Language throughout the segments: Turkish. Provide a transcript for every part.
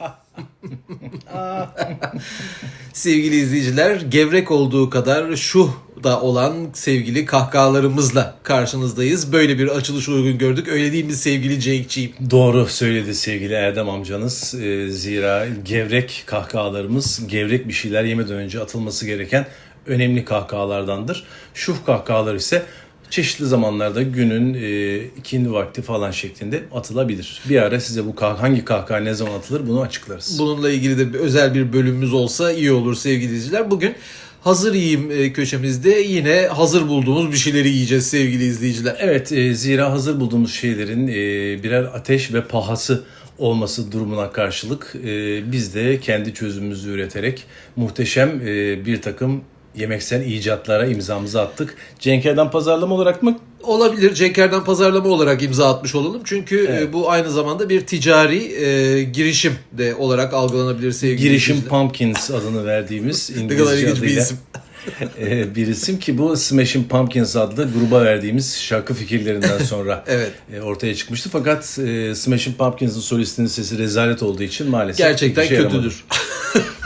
Sevgili izleyiciler, gevrek olduğu kadar şu da olan sevgili kahkahalarımızla karşınızdayız. Böyle bir açılış uygun gördük. Öyle değil mi sevgili Cenk'ciğim? Doğru söyledi sevgili Erdem amcanız. Ee, zira gevrek kahkahalarımız gevrek bir şeyler yemeden önce atılması gereken önemli kahkahalardandır. Şuf kahkahalar ise çeşitli zamanlarda günün e, ikindi vakti falan şeklinde atılabilir. Bir ara size bu kah- hangi kahkaha ne zaman atılır bunu açıklarız. Bununla ilgili de bir- özel bir bölümümüz olsa iyi olur sevgili izleyiciler. Bugün hazır yiyeyim e, köşemizde yine hazır bulduğumuz bir şeyleri yiyeceğiz sevgili izleyiciler. Evet, e, zira hazır bulduğumuz şeylerin e, birer ateş ve pahası olması durumuna karşılık e, biz de kendi çözümümüzü üreterek muhteşem e, bir takım yemeksel icatlara imzamızı attık. Cenker'den pazarlama olarak mı? Olabilir Cenker'den pazarlama olarak imza atmış olalım. Çünkü e, Evet. bu aynı zamanda bir ticari e, girişim de olarak algılanabilir sevgili Girişim izleyiciler. Pumpkins adını verdiğimiz Ne kadar İngilizce ilginç bir adıyla isim. e, bir isim ki bu Smashing Pumpkins adlı gruba verdiğimiz şarkı fikirlerinden sonra Evet. e, ortaya çıkmıştı. Fakat e, Smashing Pumpkins'in solistinin sesi rezalet olduğu için maalesef Gerçekten yaramadı. kötüdür.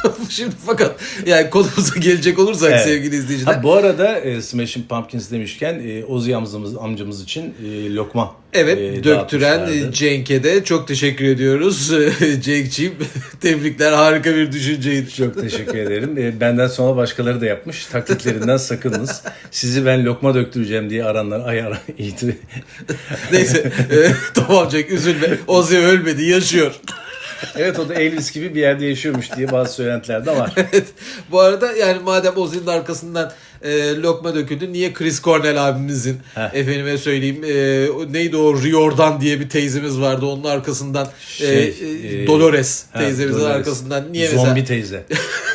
Şimdi fakat yani konumuza gelecek olursak Evet. sevgili izleyiciler. Ha, bu arada e, Smashing Pumpkins demişken e, Ozzy amcamız, amcamız için e, lokma Evet e, döktüren dağıtmışlardı. Cenk'e de çok teşekkür ediyoruz. Cenk'ciğim tebrikler harika bir düşünceydi. Çok teşekkür ederim. E, benden sonra başkaları da yapmış. Taklitlerinden sakınınız. Sizi ben lokma döktüreceğim diye aranlar ay ara. Neyse e, tamam Cenk üzülme. Ozzy ölmedi yaşıyor. Evet o da Elvis gibi bir yerde yaşıyormuş diye bazı söylentiler de var. Evet. Bu arada yani madem Ozzy'nin arkasından e, lokma döküldü niye Chris Cornell abimizin Heh. efendime söyleyeyim e, neydi o Riordan diye bir teyzemiz vardı onun arkasından e, Şey, e, e, Dolores Ha, teyzemizin Dolores. arkasından niye Zombi mesela teyze.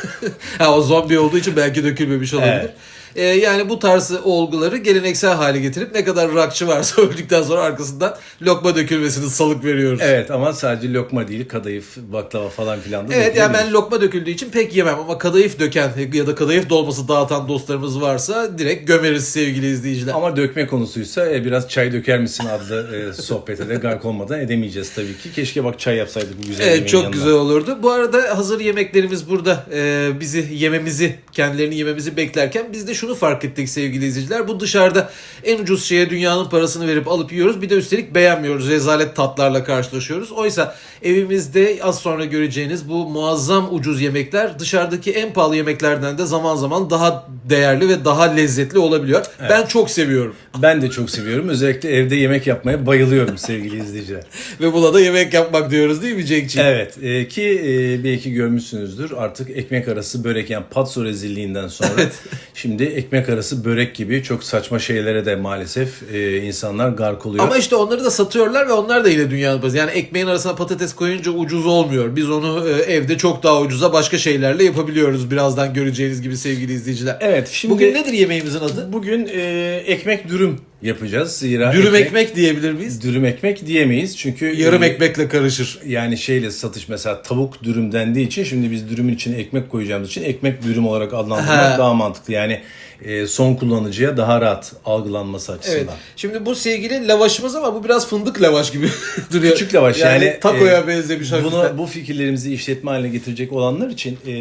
ha o zombi olduğu için belki dökülmemiş olabilir. Evet. E, yani bu tarz olguları geleneksel hale getirip ne kadar rockçı varsa öldükten sonra arkasından lokma dökülmesini salık veriyoruz. Evet ama sadece lokma değil kadayıf, baklava falan filan da Evet yani ben lokma döküldüğü için pek yemem ama kadayıf döken ya da kadayıf dolması dağıtan dostlarımız varsa direkt gömeriz sevgili izleyiciler. Ama dökme konusuysa e, biraz çay döker misin adlı e, sohbete de gark olmadan edemeyeceğiz tabii ki. Keşke bak çay yapsaydık bu güzel Evet çok yanına. güzel olurdu. Bu arada hazır yemeklerimiz burada e, bizi yememizi, kendilerini yememizi beklerken biz de şunu fark ettik sevgili izleyiciler. Bu dışarıda en ucuz şeye dünyanın parasını verip alıp yiyoruz. Bir de üstelik beğenmiyoruz. Rezalet tatlarla karşılaşıyoruz. Oysa evimizde az sonra göreceğiniz bu muazzam ucuz yemekler dışarıdaki en pahalı yemeklerden de zaman zaman daha değerli ve daha lezzetli olabiliyor. Ben çok seviyorum. Ben de çok seviyorum. Özellikle evde yemek yapmaya bayılıyorum sevgili izleyiciler. Ve buna da yemek yapmak diyoruz değil mi Cenk'ciğim? Evet e, ki e, belki görmüşsünüzdür artık ekmek arası börek yani patso rezilliğinden sonra şimdi ekmek arası börek gibi çok saçma şeylere de maalesef e, insanlar gark oluyor. Ama işte onları da satıyorlar ve onlar da yine dünyanın parası. Yani ekmeğin arasına patates koyunca ucuz olmuyor. Biz onu e, evde çok daha ucuza başka şeylerle yapabiliyoruz. Birazdan göreceğiniz gibi sevgili izleyiciler. Evet şimdi Bugün nedir yemeğimizin adı? Bugün e, ekmek dürüm yapacağız. Zira Dürüm ekmek, diyebilir miyiz? dürüm ekmek diyemeyiz çünkü Yarım e, ekmekle karışır. yani şeyle satış mesela tavuk dürüm dendiği için şimdi biz dürümün içine ekmek koyacağımız için ekmek dürüm olarak adlandırmak Ha. daha mantıklı. Yani e, son kullanıcıya daha rahat algılanması açısından. Evet. Şimdi bu sevgili lavaşımız ama bu biraz fındık lavaş gibi duruyor. Küçük lavaş yani, takoya e, benzemiş Bunu bu fikirlerimizi işletme haline getirecek olanlar için e,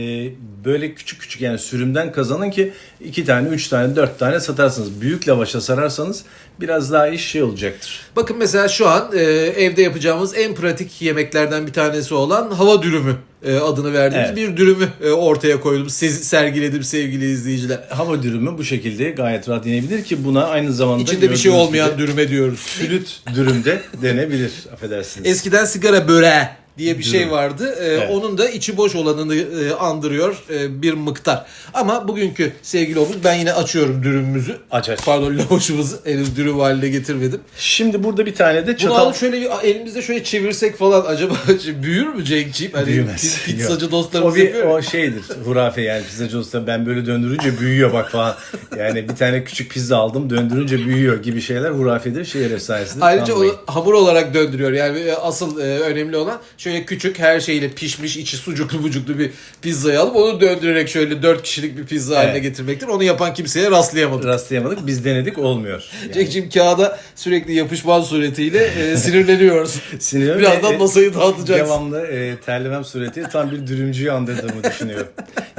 böyle küçük küçük yani sürümden kazanın ki iki tane, üç tane, dört tane satarsınız. Büyük lavaşa sararsanız biraz daha iş şey olacaktır. Bakın mesela şu an e, evde yapacağımız en pratik yemeklerden bir tanesi olan hava dürümü e, adını verdiğimiz Evet. bir dürümü e, ortaya koydum. Siz, sergiledim sevgili izleyiciler. Hava dürümü bu şekilde gayet rahat yenebilir ki buna aynı zamanda İçinde bir şey olmayan gibi dürüme diyoruz. flüt dürümde denebilir affedersiniz. Eskiden sigara böreği diye bir şey vardı. Ee, Evet. Onun da içi boş olanını e, andırıyor e, bir miktar. Ama bugünkü sevgili Omuz ben yine açıyorum dürümümüzü. Aç aç. Pardon lavaşımızı henüz dürüm haline getirmedim. Şimdi burada bir tane de Bunu çatal alıp şöyle bir elimizde şöyle çevirsek falan acaba büyür mü Cenk'ciğim? Hani Büyümez. pi- Pizzacı dostlarımız o bir yapıyor. ya. o şeydir. Hurafe yani pizzacı olsa ben böyle döndürünce büyüyor bak falan. Yani bir tane küçük pizza aldım döndürünce büyüyor gibi şeyler hurafedir. Şehir efsanesidir. Ayrıca onu hamur olarak döndürüyor. Yani e, asıl e, önemli olan şöyle küçük her şeyle pişmiş içi sucuklu bucuklu bir pizzayı alıp onu döndürerek şöyle 4 kişilik bir pizza haline Evet. getirmektir. Onu yapan kimseye rastlayamadık. Rastlayamadık. Biz denedik olmuyor. Yani. Cenk'cim kağıda sürekli yapışman suretiyle e, sinirleniyoruz. Sinirlenme Birazdan ve- masayı dağıtacağız. Devamlı e, terlemem suretiyle tam bir dürümcüyü andırdığımı düşünüyorum.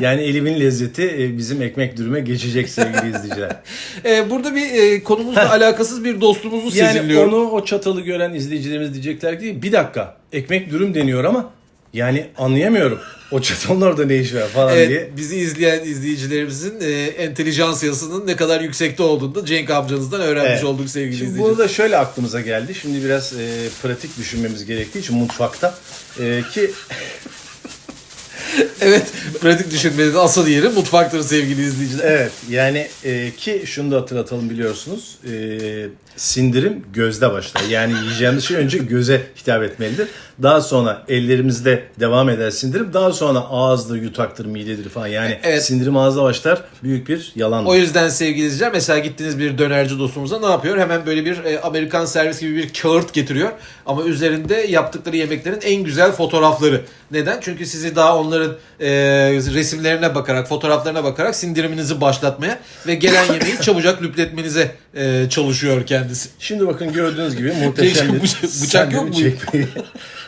Yani elimin lezzeti e, bizim ekmek dürüme geçecek sevgili izleyiciler. E, burada bir e, konumuzla alakasız bir dostumuzu Yani sezinliyorum. onu o çatalı gören izleyicilerimiz diyecekler ki bir dakika ekmek dürüm deniyor ama yani anlayamıyorum. O çatalın orada ne işi var falan diye. Evet, bizi izleyen izleyicilerimizin e, entelijansiyasının ne kadar yüksekte olduğunu da Cenk amcanızdan öğrenmiş Evet. olduk sevgili Şimdi izleyiciler. bunu da şöyle aklımıza geldi. Şimdi biraz e, pratik düşünmemiz gerektiği için mutfakta e, ki Evet, pratik düşünmenin asıl yeri mutfaktır sevgili izleyiciler. evet yani e, ki şunu da hatırlatalım biliyorsunuz. E, sindirim gözde başlar. Yani yiyeceğimiz şey önce göze hitap etmelidir. Daha sonra ellerimizde devam eder sindirim. Daha sonra ağızdır, yutaktır, midedir falan. Yani Evet. sindirim ağızda başlar. Büyük bir yalan. O yüzden sevgili izleyiciler mesela gittiğiniz bir dönerci dostumuza ne yapıyor? Hemen böyle bir e, Amerikan servis gibi bir kağıt getiriyor. Ama üzerinde yaptıkları yemeklerin en güzel fotoğrafları. Neden? Çünkü sizi daha onların e, resimlerine bakarak, fotoğraflarına bakarak sindiriminizi başlatmaya ve gelen yemeği çabucak lüpletmenize e, çalışıyor kendisi. Şimdi bakın gördüğünüz gibi muhteşem bir Bıçak- bıçak yok mu?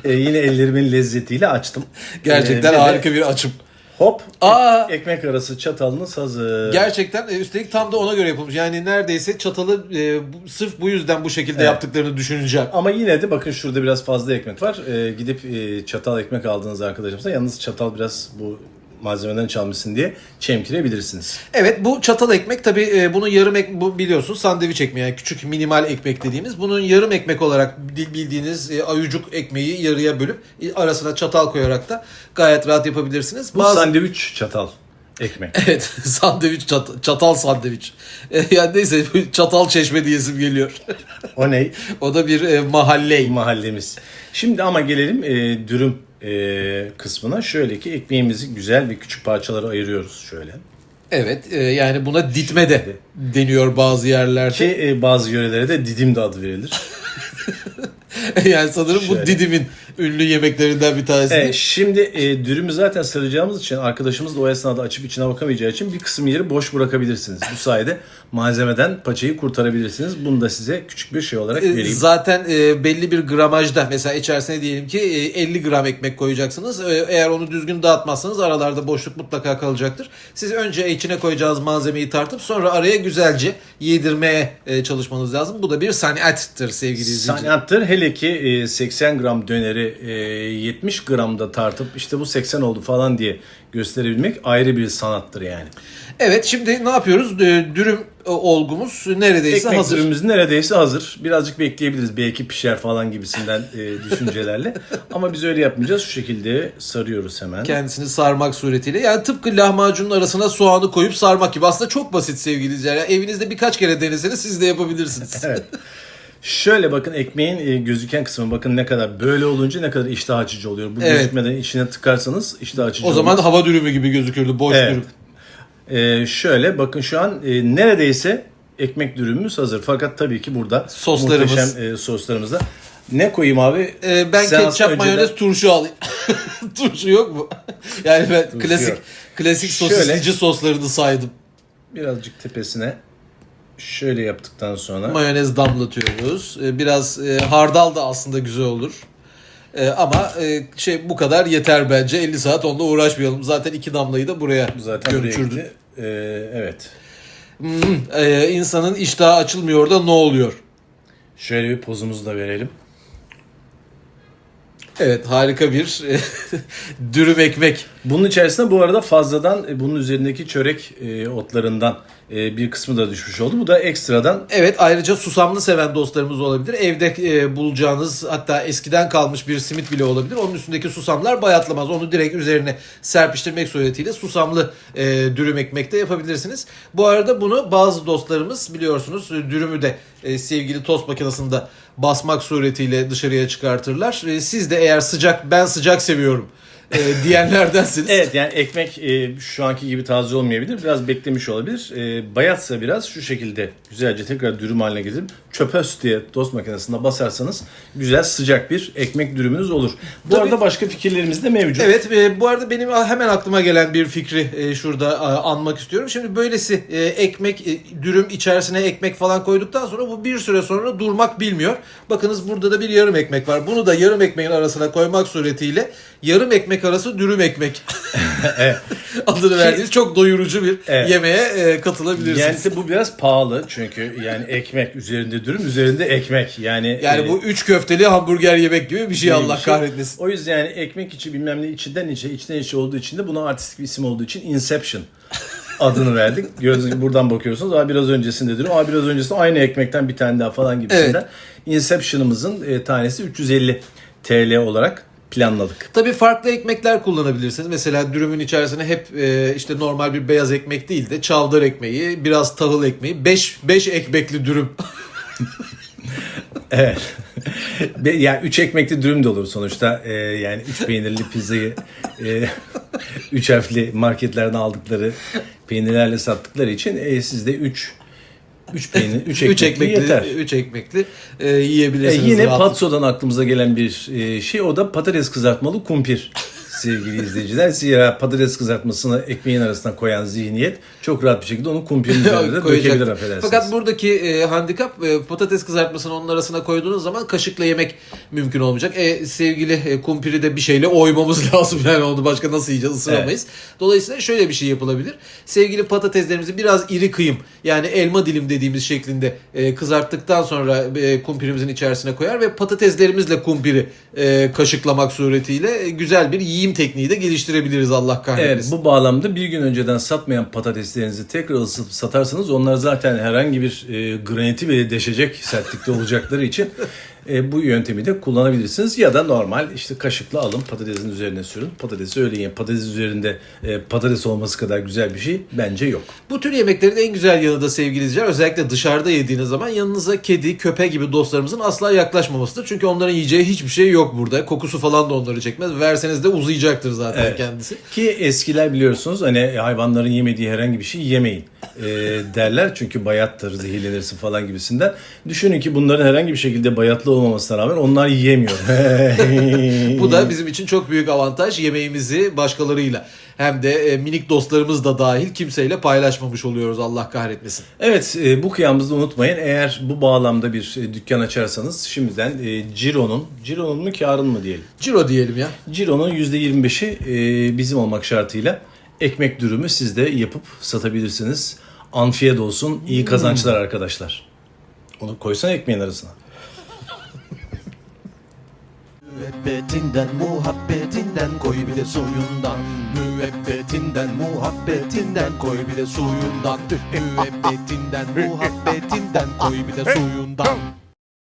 E, yine ellerimin lezzetiyle açtım. Gerçekten E, de harika bir açım. Hop Aa! ekmek arası çatalınız hazır. Gerçekten e, üstelik tam da ona göre yapılmış. Yani neredeyse çatalı e, bu- sırf bu yüzden bu şekilde Evet. yaptıklarını düşüneceğim. Ama yine de bakın şurada biraz fazla ekmek var. E, gidip e, çatal ekmek aldığınız arkadaşımıza yalnız çatal biraz bu malzemeden çalmışsın diye çemkirebilirsiniz. Evet bu çatal ekmek tabi e, bunun yarım ek bu biliyorsun sandviç ekmeği yani küçük minimal ekmek dediğimiz. Bunun yarım ekmek olarak bil- bildiğiniz e, ayucuk ekmeği yarıya bölüp e, arasına çatal koyarak da gayet rahat yapabilirsiniz. Bu Bazı- sandviç çatal ekmek. Evet sandviç çat- çatal sandviç. E, yani neyse çatal çeşme diyesim geliyor. o ne? o da bir e, mahalle. mahallemiz. Şimdi ama gelelim e, dürüm e, kısmına. Şöyle ki ekmeğimizi güzel ve küçük parçalara ayırıyoruz şöyle. Evet e, yani buna ditme de deniyor bazı yerlerde. Ki e, bazı yörelere de didim de adı verilir. yani sanırım bu Şöyle. Didim'in ünlü yemeklerinden bir tanesi. Evet, şimdi e, dürümü zaten saracağımız için arkadaşımız da o esnada açıp içine bakamayacağı için bir kısım yeri boş bırakabilirsiniz. Bu sayede malzemeden paçayı kurtarabilirsiniz. Bunu da size küçük bir şey olarak E, vereyim. Zaten e, belli bir gramajda mesela içerisine diyelim ki e, 50 gram ekmek koyacaksınız. E, Eğer onu düzgün dağıtmazsanız aralarda boşluk mutlaka kalacaktır. Siz önce içine koyacağınız malzemeyi tartıp sonra araya güzelce yedirmeye e, çalışmanız lazım. Bu da bir sanattır sevgili izleyiciler. Sanattır. Hele ki e, 80 gram döneri e, 70 gramda tartıp işte bu 80 oldu falan diye gösterebilmek ayrı bir sanattır yani. Evet şimdi ne yapıyoruz? Dürüm e, olgumuz neredeyse Ekmek hazır. dürümümüz neredeyse hazır. Birazcık bekleyebiliriz. Belki pişer falan gibisinden e, düşüncelerle. Ama biz öyle yapmayacağız. Şu şekilde sarıyoruz hemen. Kendisini sarmak suretiyle. Yani tıpkı lahmacunun arasına soğanı koyup sarmak gibi. Aslında çok basit sevgili izleyiciler. Yani evinizde birkaç kere deneseniz siz de yapabilirsiniz. Evet. Şöyle bakın ekmeğin e, gözüken kısmı bakın ne kadar böyle olunca ne kadar iştah açıcı oluyor. Bu Evet. gözükmeden içine tıkarsanız iştah açıcı O zaman olmaz. hava dürümü gibi gözükürdü. Boş Evet. dürüm. E, şöyle bakın şu an e, neredeyse ekmek dürümümüz hazır. Fakat tabii ki burada Soslarımız. muhteşem e, soslarımızda. Ne koyayım abi? Ee, ben Sen ketçap, önceden- mayonez, turşu alayım. turşu yok mu? yani ben klasik yok. klasik Şöyle. sosislici soslarını saydım. Birazcık tepesine şöyle yaptıktan sonra Mayonez damlatıyoruz. Ee, Biraz e, hardal da aslında güzel olur. Ee, ama e, şey bu kadar yeter bence. 50 saat onunla uğraşmayalım. Zaten iki damlayı da buraya zaten buraya götürdüm. gitti. E, evet. Hmm, e, insanın iştahı açılmıyor da ne oluyor? Şöyle bir pozumuzu da verelim. Evet harika bir e, dürüm ekmek. Bunun içerisinde bu arada fazladan e, bunun üzerindeki çörek e, otlarından e, bir kısmı da düşmüş oldu. Bu da ekstradan Evet ayrıca susamlı seven dostlarımız olabilir. Evde bulacağınız hatta eskiden kalmış bir simit bile olabilir. Onun üstündeki susamlar bayatlamaz. Onu direkt üzerine serpiştirmek suretiyle susamlı dürüm ekmek de yapabilirsiniz. Bu arada bunu bazı dostlarımız biliyorsunuz dürümü de sevgili tost makinesinde basmak suretiyle dışarıya çıkartırlar. Siz de eğer sıcak ben sıcak seviyorum e, diyenlerdensiniz. Evet yani ekmek e, şu anki gibi taze olmayabilir. Biraz beklemiş olabilir. E, bayatsa biraz şu şekilde güzelce tekrar dürüm haline getirip çöpös diye tost makinesinde basarsanız güzel sıcak bir ekmek dürümünüz olur. Bu Tabii. arada başka fikirlerimiz de mevcut. Evet e, bu arada benim hemen aklıma gelen bir fikri e, şurada e, anmak istiyorum. Şimdi böylesi e, ekmek e, dürüm içerisine ekmek falan koyduktan sonra bu bir süre sonra durmak bilmiyor. Bakınız burada da bir yarım ekmek var. Bunu da yarım ekmeğin arasına koymak suretiyle yarım ekmek arası dürüm ekmek adını verdiğiniz çok doyurucu bir Evet. yemeğe e, katılabilirsiniz. Yani bu biraz pahalı çünkü yani ekmek üzerinde dürüm üzerinde ekmek yani Yani e, bu üç köfteli hamburger yemek gibi bir şey Allah bir şey. kahretmesin. O yüzden yani ekmek içi bilmem ne içinden içe içten içe olduğu için de buna artistik bir isim olduğu için Inception adını verdik. Gördüğünüz gibi buradan bakıyorsunuz. Aa biraz öncesinde diyorum. Aa biraz öncesinde aynı ekmekten bir tane daha falan gibisinden. Inception'ımızın e, tanesi 350 TL olarak planladık. Tabii farklı ekmekler kullanabilirsiniz. Mesela dürümün içerisine hep e, işte normal bir beyaz ekmek değil de çavdar ekmeği, biraz tahıl ekmeği, 5 5 ekmekli dürüm. Evet. Yani üç ekmekli dürüm de olur sonuçta. Ee, yani üç peynirli pizzayı e, üç harfli marketlerden aldıkları peynirlerle sattıkları için e, sizde üç üç peynir, üç ekmekli, Üç ekmekli, yeter. üç ekmekli e, E, yiyebilirsiniz. yine rahatlıkla. patsodan aklımıza gelen bir e, şey o da patates kızartmalı kumpir sevgili izleyiciler. Zira patates kızartmasını ekmeğin arasına koyan zihniyet çok rahat bir şekilde onu kumpirin üzerine dökebilir affedersiniz. Fakat buradaki e, handikap e, patates kızartmasını onun arasına koyduğunuz zaman kaşıkla yemek mümkün olmayacak. E, sevgili e, kumpiri de bir şeyle oymamız lazım yani onu başka nasıl yiyeceğiz ısıramayız. Dolayısıyla şöyle bir şey yapılabilir. Sevgili patateslerimizi biraz iri kıyım yani elma dilim dediğimiz şeklinde e, kızarttıktan sonra e, kumpirimizin içerisine koyar ve patateslerimizle kumpiri e, kaşıklamak suretiyle e, güzel bir yiyim tekniği de geliştirebiliriz Allah Evet kahretmesin. bu bağlamda bir gün önceden satmayan patateslerinizi tekrar ısıtıp satarsanız onlar zaten herhangi bir e, graniti bile deşecek sertlikte olacakları için e, bu yöntemi de kullanabilirsiniz. Ya da normal işte kaşıkla alın patatesin üzerine sürün. Patatesi öyle yiyin. Patates üzerinde e, patates olması kadar güzel bir şey bence yok. Bu tür yemeklerin en güzel yanı da sevgili izleyiciler özellikle dışarıda yediğiniz zaman yanınıza kedi, köpek gibi dostlarımızın asla yaklaşmamasıdır. Çünkü onların yiyeceği hiçbir şey yok burada. Kokusu falan da onları çekmez. Verseniz de uzayacaktır zaten Evet. kendisi. Ki eskiler biliyorsunuz hani hayvanların yemediği herhangi bir şey yemeyin e, derler. Çünkü bayattır, zehirlenirsin falan gibisinden. Düşünün ki bunların herhangi bir şekilde bayatlı olmamasına rağmen onlar yiyemiyor. Bu da bizim için çok büyük avantaj. Yemeğimizi başkalarıyla hem de e, minik dostlarımız da dahil kimseyle paylaşmamış oluyoruz Allah kahretmesin. Evet e, bu kıyamızda unutmayın eğer bu bağlamda bir e, dükkan açarsanız şimdiden e, Ciro'nun, Ciro'nun mu karın mı diyelim. Ciro diyelim ya. Ciro'nun %25'i e, bizim olmak şartıyla ekmek dürümü siz de yapıp satabilirsiniz. Anfiyet olsun, iyi kazançlar arkadaşlar. Onu koysan ekmeğin arasına. Müebbetinden muhabbetinden koy bir de suyundan Müebbetinden muhabbetinden koy bir de suyundan Müebbetinden muhabbetinden koy bir de suyundan